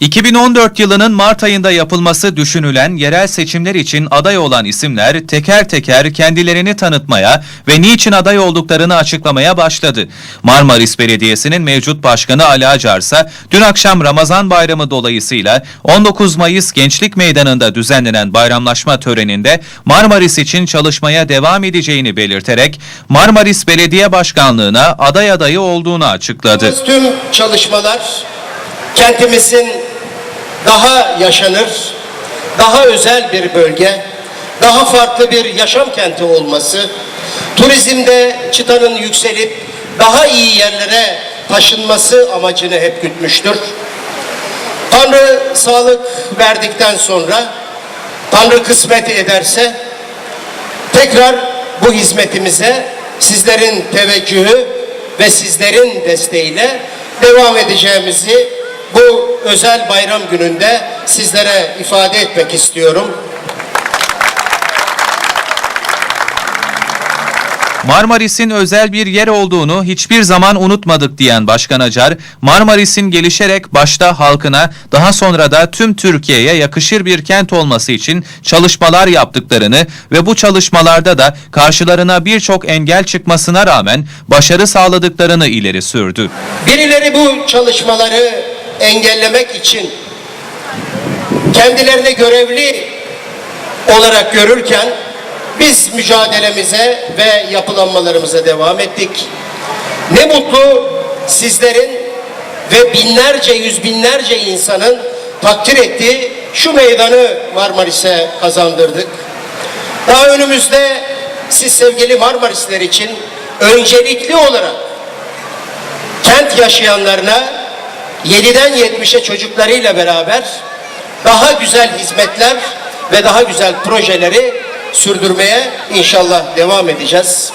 2014 yılının Mart ayında yapılması düşünülen yerel seçimler için aday olan isimler teker teker kendilerini tanıtmaya ve niçin aday olduklarını açıklamaya başladı. Marmaris Belediyesi'nin mevcut başkanı Ali Acar ise dün akşam Ramazan Bayramı dolayısıyla 19 Mayıs Gençlik Meydanı'nda düzenlenen bayramlaşma töreninde Marmaris için çalışmaya devam edeceğini belirterek Marmaris Belediye Başkanlığı'na aday adayı olduğunu açıkladı. Tüm çalışmalar kentimizin daha yaşanır, daha özel bir bölge, daha farklı bir yaşam kenti olması, turizmde çıtanın yükselip daha iyi yerlere taşınması amacını hep gütmüştür. Tanrı sağlık verdikten sonra, Tanrı kısmet ederse tekrar bu hizmetimize sizlerin teveccühü ve sizlerin desteğiyle devam edeceğimizi bu özel bayram gününde sizlere ifade etmek istiyorum. Marmaris'in özel bir yer olduğunu hiçbir zaman unutmadık diyen Başkan Acar, Marmaris'in gelişerek başta halkına daha sonra da tüm Türkiye'ye yakışır bir kent olması için çalışmalar yaptıklarını ve bu çalışmalarda da karşılarına birçok engel çıkmasına rağmen başarı sağladıklarını ileri sürdü. Birileri bu çalışmaları engellemek için kendilerini görevli olarak görürken biz mücadelemize ve yapılanmalarımıza devam ettik. Ne mutlu sizlerin ve binlerce yüz binlerce insanın takdir ettiği şu meydanı Marmaris'e kazandırdık. Daha önümüzde siz sevgili Marmarisler için öncelikli olarak kent yaşayanlarına 7'den 70'e çocuklarıyla beraber daha güzel hizmetler ve daha güzel projeleri sürdürmeye inşallah devam edeceğiz.